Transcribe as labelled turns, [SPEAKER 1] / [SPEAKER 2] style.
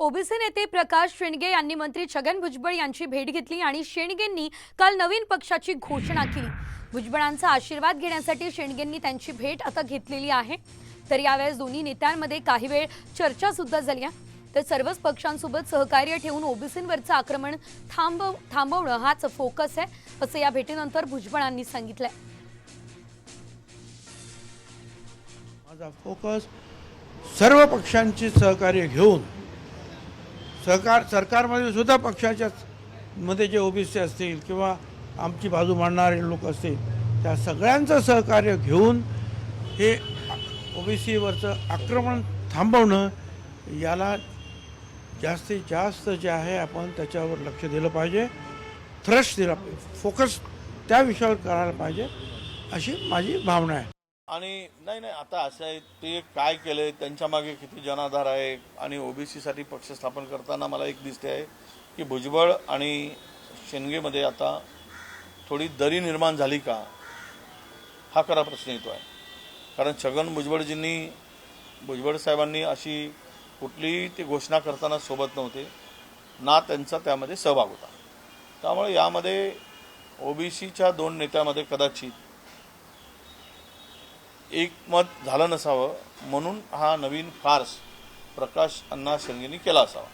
[SPEAKER 1] OBC नेते प्रकाश शेंडगे यांनी मंत्री छगन भुजबळ यांची भेट घेतली आणि शेंडगेंनी काल नवीन पक्षाची घोषणा केली. भुजबळांचा आशीर्वाद घेण्यासाठी शेंडगेंनी त्यांची भेट आता घेतलेली आहे. तर यावेळेस दोन्ही नेत्यांमध्ये काही वेळ चर्चा सुद्धा झाल्या तर सर्वच पक्षांसोबत सहकार्य ठेवून ओबीसींवरचं आक्रमण थांबव थांबवणं हाच फोकस आहे असं या भेटीनंतर भुजबळांनी सांगितलंय.
[SPEAKER 2] माझा फोकस सर्व पक्षांची सहकार्य घेऊन सहकार सरकारमध्ये सुद्धा पक्षाच्या मध्ये जे ओबीसी असतील किंवा आमची बाजू मांडणारे लोक असतील त्या सगळ्यांचं सहकार्य घेऊन हे ओबीसीवरचं आक्रमण थांबवणं याला जास्तीत जास्त जे आहे आपण त्याच्यावर लक्ष दिलं पाहिजे थ्रश दिला पाहिजे फोकस त्या विषयावर करायला पाहिजे अशी माझी भावना आहे.
[SPEAKER 3] आणि नाही नाही आता असं आहे ते काय केलंय त्यांच्या मागे किती जनाधार आहे आणि ओबीसीसाठी पक्ष स्थापन करताना मला एक दिसते आहे की भुजबळ आणि शेंडगेमध्ये आता थोडी दरी निर्माण झाली का हा खरा प्रश्न येतो आहे. कारण छगन भुजबळजींनी भुजबळ साहेबांनी अशी कुठलीही ती घोषणा करताना सोबत नव्हते. ना त्यांचा त्यामध्ये सहभाग होता. त्यामुळे यामध्ये ओबीसीच्या दोन नेत्यामध्ये कदाचित एकमत झालं नसावं म्हणून हा नवीन फार्स प्रकाश अण्णा शेंगेंनी केला असावा.